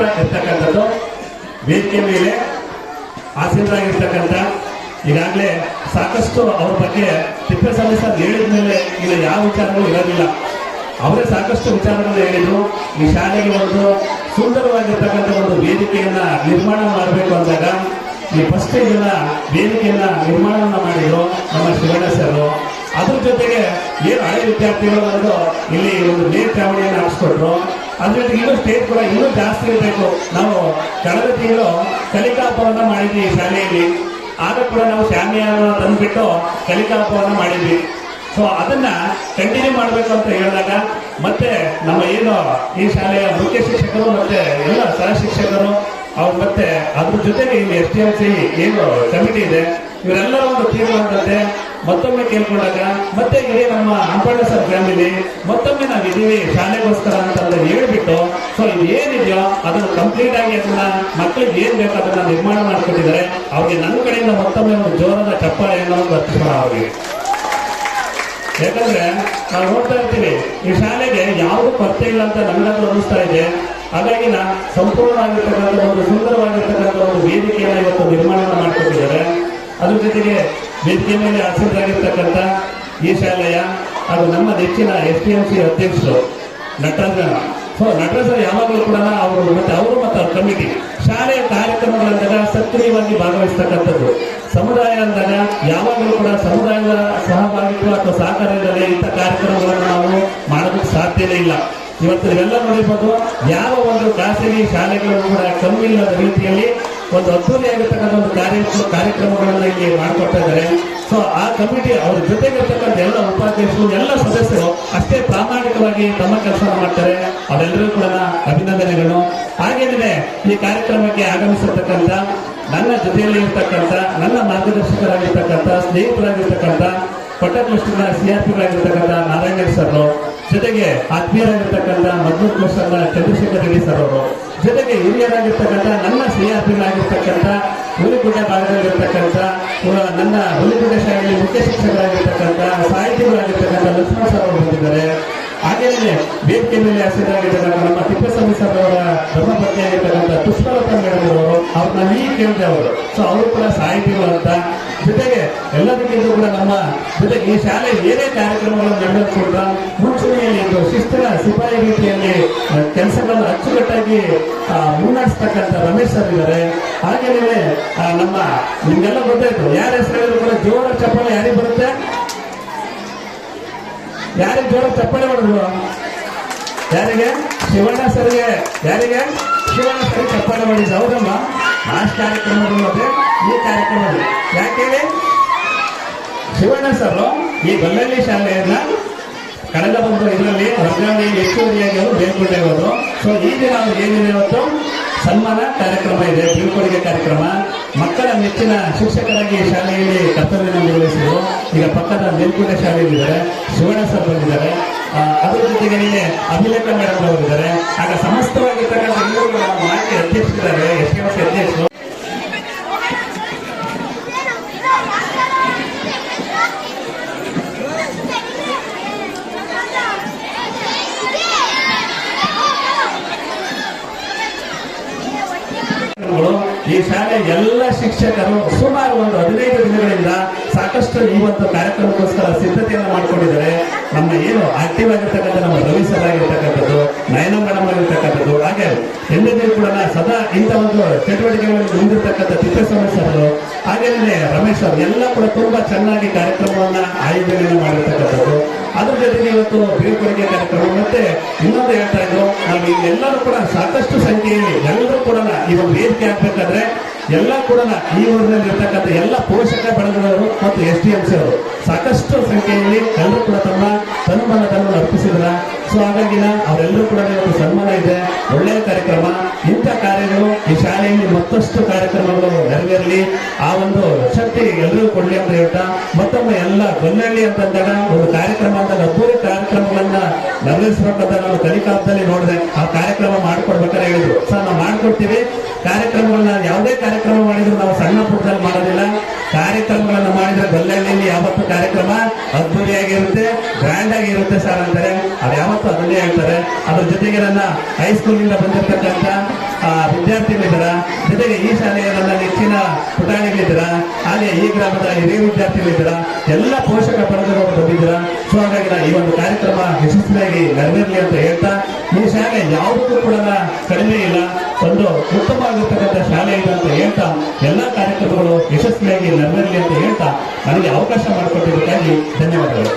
ಮಾತ್ರ ಇರ್ತಕ್ಕಂಥದ್ದು ವೇದಿಕೆ ಮೇಲೆ ಆಸೀನರಾಗಿರ್ತಕ್ಕಂಥ ಈಗಾಗಲೇ ಸಾಕಷ್ಟು ಅವ್ರ ಬಗ್ಗೆ ತಿಪ್ಪೇಸ್ವಾಮಿ ಸರ್ ಹೇಳಿದ ಮೇಲೆ ಈಗ ಯಾವ ವಿಚಾರಗಳು ಇರೋದಿಲ್ಲ. ಅವರೇ ಸಾಕಷ್ಟು ವಿಚಾರಗಳನ್ನು ಹೇಳಿದ್ರು. ಈ ಶಾಲೆಗೆ ಒಂದು ಸುಂದರವಾಗಿರ್ತಕ್ಕಂಥ ಒಂದು ವೇದಿಕೆಯನ್ನ ನಿರ್ಮಾಣ ಮಾಡಬೇಕು ಅಂದಾಗ ಈ ಫಸ್ಟ್ ಇದನ್ನ ವೇದಿಕೆಯನ್ನ ನಿರ್ಮಾಣವನ್ನ ಮಾಡಿದ್ರು ನಮ್ಮ ಶಿವಣ್ಣ ಸರ್ ಅದ್ರ ಜೊತೆಗೆ ಏನು ಹಳೆ ವಿದ್ಯಾರ್ಥಿಗಳು ಬಂದು ಇಲ್ಲಿ ಒಂದು ಮೇಲ್ಚಾವಣಿಯನ್ನು ಹಾಕ್ಸ್ಕೊಟ್ರು. ಅದ್ರ ಜೊತೆಗೆ ಇನ್ನೂ ಸ್ಟೇಜ್ ಕೂಡ ಇನ್ನೂ ಜಾಸ್ತಿ ಇರಬೇಕು. ನಾವು ಕಳೆದ ತಿಂಗಳು ಹಬ್ಬವನ್ನು ಮಾಡಿದ್ವಿ ಶಾಲೆಯಲ್ಲಿ. ಆಗ ಕೂಡ ನಾವು ಶಾಮಿಯನ್ನು ತಂದುಬಿಟ್ಟು ಕಲಿಕಾ ಹಬ್ಬವನ್ನು ಮಾಡಿದ್ವಿ. ಸೊ ಅದನ್ನ ಕಂಟಿನ್ಯೂ ಮಾಡಬೇಕು ಅಂತ ಹೇಳಿದಾಗ ಮತ್ತೆ ನಮ್ಮ ಏನು ಈ ಶಾಲೆಯ ಮುಖ್ಯ ಶಿಕ್ಷಕರು ಮತ್ತೆ ಎಲ್ಲ ಸಹ ಶಿಕ್ಷಕರು ಅವ್ರು ಮತ್ತೆ ಅದ್ರ ಜೊತೆಗೆ ಇಲ್ಲಿ ಎಸ್ ಟಿ ಎಂ ಸಿ ಏನು ಕಮಿಟಿ ಇದೆ. ಇವರೆಲ್ಲರ ಒಂದು ತೀರ್ಮಾನದಂತೆ ಮತ್ತೊಮ್ಮೆ ಕೇಳ್ಕೊಂಡಾಗ, ಮತ್ತೆ ಇದೇ ನಮ್ಮ ಅಂಪಣ್ಣ ಸರ್ ಫ್ಯಾಮಿಲಿ ಮತ್ತೊಮ್ಮೆ ನಾವು ಇದೀವಿ ಶಾಲೆಗೋಸ್ಕರ ಅಂತ ಹೇಳ್ಬಿಟ್ಟು ಸೊ ಇದೇನಿದೆಯೋ ಅದನ್ನು ಕಂಪ್ಲೀಟ್ ಆಗಿ ಅದನ್ನ ಮಕ್ಕಳಿಗೆ ಏನ್ ಬೇಕೋ ಅದನ್ನ ನಿರ್ಮಾಣ ಮಾಡ್ಕೊಟ್ಟಿದ್ದಾರೆ. ಅವ್ರಿಗೆ ನನ್ನ ಕಡೆಯಿಂದ ಮತ್ತೊಮ್ಮೆ ಒಂದು ಜೋರದ ಚಪ್ಪಾಳೆಯನ್ನು ಅರ್ಥ ಅವ್ರಿಗೆ. ಯಾಕಂದ್ರೆ, ನಾವು ನೋಡ್ತಾ ಇರ್ತೀವಿ, ಈ ಶಾಲೆಗೆ ಯಾವುದು ಕೊರತೆ ಇಲ್ಲ ಅಂತ ನಮಗಾದ್ರೂ ಅನಿಸ್ತಾ ಇದೆ. ಹಾಗಾಗಿ ನಾ ಸಂಪೂರ್ಣವಾಗಿರ್ತಕ್ಕಂಥ ಒಂದು ಸುಂದರವಾಗಿರ್ತಕ್ಕಂಥ ಒಂದು ವೇದಿಕೆಯನ್ನು ಇವತ್ತು ನಿರ್ಮಾಣ ಮಾಡ್ಕೊಟ್ಟಿದ್ದಾರೆ. ಅದ್ರ ಜೊತೆಗೆ ವೇದಿಕೆ ಮೇಲೆ ಆಸೀನರಾಗಿರ್ತಕ್ಕಂಥ ಈ ಶಾಲೆಯ ಹಾಗೂ ನಮ್ಮ ನೆಚ್ಚಿನ ಎಸ್ ಟಿ ಎಂ ಸಿ ಅಧ್ಯಕ್ಷರು ನಟರಾಜ ಸೊ ನಟರಾಜ ಯಾವಾಗಲೂ ಕೂಡ ಅವರು ಮತ್ತೆ ಅವರು ಮತ್ತು ಅವ್ರ ಕಮಿಟಿ, ಶಾಲೆಯ ಕಾರ್ಯಕ್ರಮಗಳಂದಾಗ ಸಕ್ರಿಯವಾಗಿ ಭಾಗವಹಿಸ್ತಕ್ಕಂಥದ್ದು. ಸಮುದಾಯ ಅಂದಾಗ ಯಾವಾಗಲೂ ಕೂಡ ಸಮುದಾಯದ ಸಹಭಾಗಿತ್ವ ಅಥವಾ ಸಹಕಾರದಲ್ಲಿ ಇಂಥ ಕಾರ್ಯಕ್ರಮಗಳನ್ನು ನಾವು ಮಾಡೋದಕ್ಕೆ ಸಾಧ್ಯನೇ ಇಲ್ಲ. ಇವತ್ತು ಇವೆಲ್ಲ ನೋಡಿರ್ಬೋದು, ಯಾವ ಒಂದು ಖಾಸಗಿ ಶಾಲೆಗಳು ಕೂಡ ಕಮ್ಮಿ ಇಲ್ಲದ ರೀತಿಯಲ್ಲಿ ಒಂದು ಅದ್ದೂರಿಯಾಗಿರ್ತಕ್ಕಂಥ ಒಂದು ಕಾರ್ಯ ಕಾರ್ಯಕ್ರಮಗಳನ್ನ ಇಲ್ಲಿ ಮಾಡ್ಕೊಡ್ತಾ ಇದ್ದಾರೆ. ಸೊ ಆ ಕಮಿಟಿ ಅವ್ರ ಜೊತೆಗೆ ಇರ್ತಕ್ಕಂಥ ಎಲ್ಲ ಉಪಾಧ್ಯಕ್ಷರು, ಎಲ್ಲ ಸದಸ್ಯರು ಅಷ್ಟೇ ಪ್ರಾಮಾಣಿಕವಾಗಿ ತಮ್ಮ ಕೆಲಸ ಮಾಡ್ತಾರೆ. ಅವರೆಲ್ಲರೂ ಕೂಡ ಅಭಿನಂದನೆಗಳು. ಹಾಗೇನೆ ಈ ಕಾರ್ಯಕ್ರಮಕ್ಕೆ ಆಗಮಿಸಿರ್ತಕ್ಕಂಥ ನನ್ನ ಜೊತೆಯಲ್ಲಿ ಇರ್ತಕ್ಕಂಥ ನನ್ನ ಮಾರ್ಗದರ್ಶಕರಾಗಿರ್ತಕ್ಕಂಥ, ಸ್ನೇಹಿತರಾಗಿರ್ತಕ್ಕಂಥ ಪಟ್ಟಕ್ಲಸ್ಟರ್ನ ಸಿಆರ್ಪಿಗಳಾಗಿರ್ತಕ್ಕಂಥ ನಾರಾಯಣ ಸರ್ ಜೊತೆಗೆ ಆತ್ಮೀಯರಾಗಿರ್ತಕ್ಕಂಥ ಮದ್ದೂರು ಕ್ಲಸ್ಟರ್ನ ಚಂದ್ರಶೇಖರ್ ರೆಡ್ಡಿ ಸರ್ ಅವರು ಜೊತೆಗೆ ಹಿರಿಯರಾಗಿರ್ತಕ್ಕಂಥ, ನನ್ನ ಸ್ನೇಹಿತರಾಗಿರ್ತಕ್ಕಂಥ ಹುಲಿಗುಡ್ಡ ಭಾಗದಲ್ಲಿರ್ತಕ್ಕಂಥ ನನ್ನ ಹುಲಿಗುಡ್ಡ ಶಾಲೆಯಲ್ಲಿ ಮುಖ್ಯ ಶಿಕ್ಷಕರಾಗಿರ್ತಕ್ಕಂಥ, ಸಾಹಿತಿಗಳಾಗಿರ್ತಕ್ಕಂಥ ಲಕ್ಷ್ಮಣ ಸರ್ ಅವರು ಬಂದಿದ್ದಾರೆ. ಹಾಗೇನೆ ವೇದಿಕೆ ಮೇಲೆ ಹಸಿರಾಗಿರ್ತಕ್ಕಂಥ ನಮ್ಮ ತಿಪ್ಪೇಸ್ವಾಮಿ ಸರ್ ಅವರ ಧರ್ಮಪತ್ನಿಯಾಗಿರ್ತಕ್ಕಂಥ ಪುಷ್ಪಲತಾ ಮೇಡಮ್ ಅವರು ಈ ಕೇಳಿದೆ ಅವರು. ಸೊ ಅವರು ಕೂಡ ಸಾಹಿತಿಗಳು ಅಂತ. ಜೊತೆಗೆ ಎಲ್ಲದಕ್ಕಿಂತ ಕೂಡ ನಮ್ಮ ಜೊತೆಗೆ ಈ ಶಾಲೆ ಏನೇ ಕಾರ್ಯಕ್ರಮಗಳನ್ನು ನಡೆಯೋದು ಮುಂಚೂಣಿಯಲ್ಲಿ ಇದ್ದು ಶಿಸ್ತಿನ ಸಿಪಾಯಿ ರೀತಿಯಲ್ಲಿ ಕೆಲಸಗಳನ್ನು ಅಚ್ಚುಕಟ್ಟಾಗಿ ಮುನ್ನಡೆಸ್ತಕ್ಕಂಥ ರಮೇಶ್ ಸರ್ ಇದ್ದಾರೆ ಹಾಗೇನೇ ನಮ್ಮ ನಿಮ್ಗೆಲ್ಲ ಗೊತ್ತಾಯ್ತು. ಯಾರ ಹೆಸರು ಕೂಡ ಜೋರ ಚಪ್ಪಾಳೆ ಯಾರಿಗೆ ಬರುತ್ತೆ? ಯಾರಿಗೆ ಜೋರ ಚಪ್ಪಾಳೆ ಮಾಡಿದ್ರು ಯಾರಿಗೆ? ಶಿವಣ್ಣ ಸರ್ಗೆ. ಯಾರಿಗೆ? ಶಿವಣ್ಣ ಸರ್ ಚಪ್ಪಾಳೆ ಮಾಡಿದ್ರು ಹೌದಮ್ಮ? ಲಾಸ್ಟ್ ಕಾರ್ಯಕ್ರಮದಲ್ಲಿ ಈ ಕಾರ್ಯಕ್ರಮದಲ್ಲಿ ಯಾಕೆ ಶಿವಣ್ಣ ಸರ್, ಈ ಬಲ್ಲಳ್ಳಿ ಶಾಲೆಯನ್ನ ಕಳೆದ ಒಂದು ಇದರಲ್ಲಿ ವರ್ಗಾವಣೆ ಹೆಚ್ಚುವರಿಯಾಗಿ ಅವರು ಹೋದ್ರು. ಸೊ ಈ ದಿನ ಅವ್ರಿಗೆ ಏನಿದೆ ಇವತ್ತು? ಸನ್ಮಾನ ಕಾರ್ಯಕ್ರಮ ಇದೆ, ಬೀಳ್ಕೊಡುಗೆ ಕಾರ್ಯಕ್ರಮ. ಮಕ್ಕಳ ನೆಚ್ಚಿನ ಶಿಕ್ಷಕರಾಗಿ ಶಾಲೆಯಲ್ಲಿ ಕರ್ತವ್ಯವನ್ನು ನಿರ್ವಹಿಸಿದ್ರು. ಈಗ ಪಕ್ಕದ ಮೇಲ್ಕೋಟೆ ಶಾಲೆಯಲ್ಲಿದ್ದಾರೆ ಶಿವಣ್ಣ ಸರ್ ಬಂದಿದ್ದಾರೆ. ಅದರ ಜೊತೆಗೆ ಅಭಿಲೇಖ ಮೇಡಮ್ ಅವರಿದ್ದಾರೆ. ಆಗ ಸಮಸ್ತವಾಗಿರ್ತಕ್ಕಂಥ ಮಾಹಿತಿ ಅಧ್ಯಕ್ಷರಿದ್ದಾರೆ, ಎಸ್ ಕೆ ಅಧ್ಯಕ್ಷರು. ಗಳು, ಈ ಶಾಲೆ ಎಲ್ಲ ಶಿಕ್ಷಕರು ಸುಮಾರು ಒಂದು ಹದಿನೈದು ದಿನಗಳಿಂದ ಸಾಕಷ್ಟು ಈ ಒಂದು ಕಾರ್ಯಕ್ರಮಕ್ಕೋಸ್ಕರ ಸಿದ್ಧತೆಯನ್ನು ಮಾಡಿಕೊಂಡಿದ್ದಾರೆ. ನಮ್ಮ ಏನು ಆಕ್ಟಿವ್ ಆಗಿರ್ತಕ್ಕಂಥ ನಮ್ಮ ರವಿ ಸರ್ ಆಗಿರ್ತಕ್ಕಂಥದ್ದು ನಯನ ಮೇಡಮ್ ಆಗಿರ್ತಕ್ಕಂಥದ್ದು ಹಾಗೆ ಎಲ್ಲರಿಗೂ ಕೂಡ ಸದಾ ಇಂಥ ಒಂದು ಚಟುವಟಿಕೆಗಳಲ್ಲಿ ಮುಂದಿರ್ತಕ್ಕಂಥ ತಿಪ್ಪೇಸ್ವಾಮಿ ಸರ್ ಹಾಗೇನೆ ರಮೇಶ್ ಸರ್ ಎಲ್ಲ ಕೂಡ ತುಂಬಾ ಚೆನ್ನಾಗಿ ಕಾರ್ಯಕ್ರಮವನ್ನ ಆಯೋಜನೆ ಮಾಡಿರ್ತಕ್ಕಂಥದ್ದು. ಅದ್ರ ಜೊತೆಗೆ ಇವತ್ತು ಬೀಳ್ಕೊಡುಗೆ ಕಾರ್ಯಕ್ರಮ ಮತ್ತೆ ಇನ್ನೊಂದು ಹೇಳ್ತಾ ಇದ್ರು ನಾವು ಎಲ್ಲರೂ ಕೂಡ ಸಾಕಷ್ಟು ಸಂಖ್ಯೆಯಲ್ಲಿ, ಎಲ್ಲರೂ ಕೂಡ ಈ ಒಂದು ವೇದಿಕೆ ಆಗ್ಬೇಕಾದ್ರೆ ಎಲ್ಲ ಕೂಡ ಈ ಊರಿನಲ್ಲಿ ಇರ್ತಕ್ಕಂಥ ಎಲ್ಲ ಪೋಷಕ ಬಳಗದವರು ಮತ್ತು ಎಸ್ ಡಿ ಎಂ ಸಿ ಅವರು ಸಾಕಷ್ಟು ಸಂಖ್ಯೆಯಲ್ಲಿ ಎಲ್ಲರೂ ಕೂಡ ತಮ್ಮ ತನುಮನವನ್ನು ಅರ್ಪಿಸಿದ್ರ. ಸೊ ಹಾಗಾಗಿ ಅವರೆಲ್ಲರೂ ಕೂಡ ಒಂದು ಸನ್ಮಾನ ಇದೆ. ಒಳ್ಳೆಯ ಕಾರ್ಯಕ್ರಮ. ಇಂಥ ಕಾರ್ಯಗಳು ಈ ಶಾಲೆಯಲ್ಲಿ ಮತ್ತಷ್ಟು ಕಾರ್ಯಕ್ರಮಗಳು ನೆರವೇರಲಿ. ಆ ಒಂದು ಶಕ್ತಿ ಎಲ್ಲರೂ ಕೊಡಲಿ ಅಂತ ಹೇಳ್ತಾ, ಮತ್ತೊಮ್ಮೆ ಎಲ್ಲ ಗೊಲ್ಲಳ್ಳಿ ಅಂತಂದಾಗ ಒಂದು ಕಾರ್ಯಕ್ರಮ ಅಂದಾಗ ಅದ್ದೂರಿ ಕಾರ್ಯಕ್ರಮಗಳನ್ನ ನೆರವೇರಿಸಬೇಕಂತ ನಾನು ಕಲಿಕಾಲದಲ್ಲಿ ನೋಡಿದೆ. ಆ ಕಾರ್ಯಕ್ರಮ ಮಾಡ್ಕೊಡ್ಬೇಕಾರೆ ಹೇಳಿದ್ರು. ಸರ್ ನಾವು ಮಾಡ್ಕೊಡ್ತೀವಿ. ಕಾರ್ಯಕ್ರಮಗಳನ್ನ ಯಾವುದೇ ಕಾರ್ಯಕ್ರಮ ಮಾಡಿದ್ರು ನಾವು ಸಣ್ಣ ಪುಟ್ಟದಲ್ಲಿ ಮಾಡೋದಿಲ್ಲ. ಕಾರ್ಯಕ್ರಮಗಳನ್ನ ಮಾಡಿದ್ರೆ ಗೊಲ್ಲಳ್ಳಿಯಲ್ಲಿ ಯಾವತ್ತು ಕಾರ್ಯಕ್ರಮ ಅದ್ಭುತಿಯಾಗಿರುತ್ತೆ ಗ್ರ್ಯಾಂಡ್ ಆಗಿರುತ್ತೆ ಸರ್ ಅಂತಾರೆ ಅದು ಯಾವತ್ತೂ ಅದನ್ನೇ ಹೇಳ್ತಾರೆ. ಅದ್ರ ಜೊತೆಗೆ ನನ್ನ ಹೈಸ್ಕೂಲಿಂದ ಬಂದಿರತಕ್ಕಂಥ ವಿದ್ಯಾರ್ಥಿಗಳಿದ್ದರ ಜೊತೆಗೆ ಈ ಶಾಲೆಯ ನನ್ನ ನೆಚ್ಚಿನ ಪುಟಾಣಿಗಳಿದ್ದರ ಹಾಗೆ ಈ ಗ್ರಾಮದ ಹಿರಿಯ ವಿದ್ಯಾರ್ಥಿಗಳಿದ್ದರ ಎಲ್ಲ ಪೋಷಕ ಪಡೆದವರು ಬಂದಿದ್ದರ? ಸೊ ಹಾಗಾಗಿ ಈ ಒಂದು ಕಾರ್ಯಕ್ರಮ ಯಶಸ್ವಿಯಾಗಿ ನೆರವೇರಲಿ ಅಂತ ಹೇಳ್ತಾ, ಈ ಶಾಲೆ ಯಾವುದಕ್ಕೂ ಕೂಡ ಕಡಿಮೆ ಇಲ್ಲ. ಒಂದು ಉತ್ತಮವಾಗಿರ್ತಕ್ಕಂಥ ಶಾಲೆ ಇದೆ ಅಂತ ಹೇಳ್ತಾ, ಎಲ್ಲ ಕಾರ್ಯಕ್ರಮಗಳು ಯಶಸ್ವಿಯಾಗಿ ನನಗೆ ಅವಕಾಶ ಮಾಡಿಕೊಟ್ಟಿದ್ದಕ್ಕಾಗಿ ಧನ್ಯವಾದಗಳು.